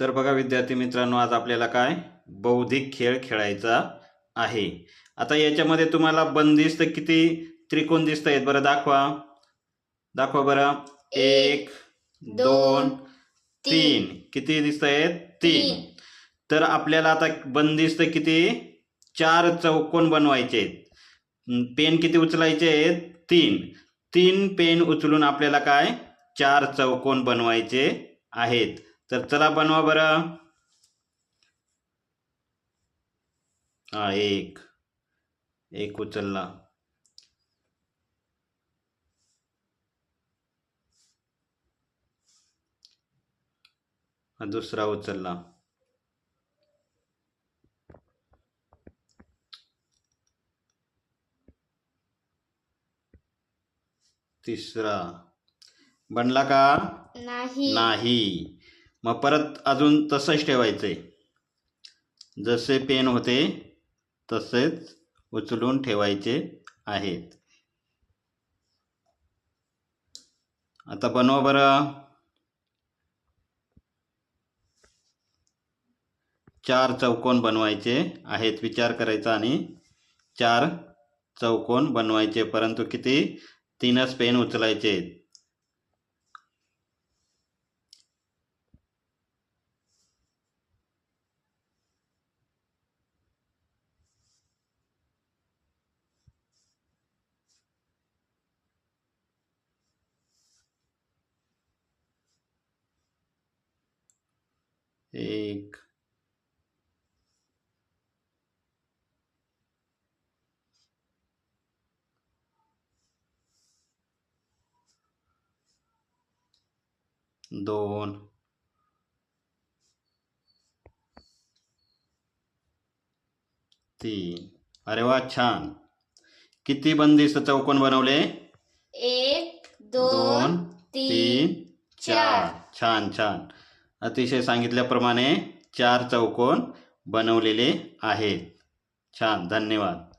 तर बघा विद्यार्थी मित्रांनो आज आपल्याला काय? बौद्धिक खेळ खेळायचा आहे. आता याच्यामध्ये तुम्हाला बंदिस्त किती त्रिकोण दिसत आहेत बरं? दाखवा. दाखवा बरं. एक दोन तीन. किती दिसत आहेत तीन. तर आपल्याला आता बंदिस्त किती? चार चौकोन बनवायचे आहेत. पेन किती उचलायचे आहेत? तीन. तीन पेन उचलून आपल्याला काय? चार चौकोन बनवायचे आहेत. तर चला बनवा बरं. हा एक. एक उचलला. दुसरा उचलला. तिसरा. बनला का? नाही. नाही. मग परत अजून तसंच ठेवायचंय. जसे पेन होते तसेच उचलून ठेवायचे आहेत. आता बनवा बरं. चार चौकोन बनवायचे आहेत विचार करायचा आणि चार चौकोन बनवायचे परंतु किती? तीनच पेन उचलायचे एक दोन तीन। अरे वा छान। किती बंदिस्त चौकोन बनवले? एक दोन दोन तीन तीन चार। चार। छान छान। अतिशय सांगितल्याप्रमाणे चार चौकोन बनवलेले आहेत. छान धन्यवाद.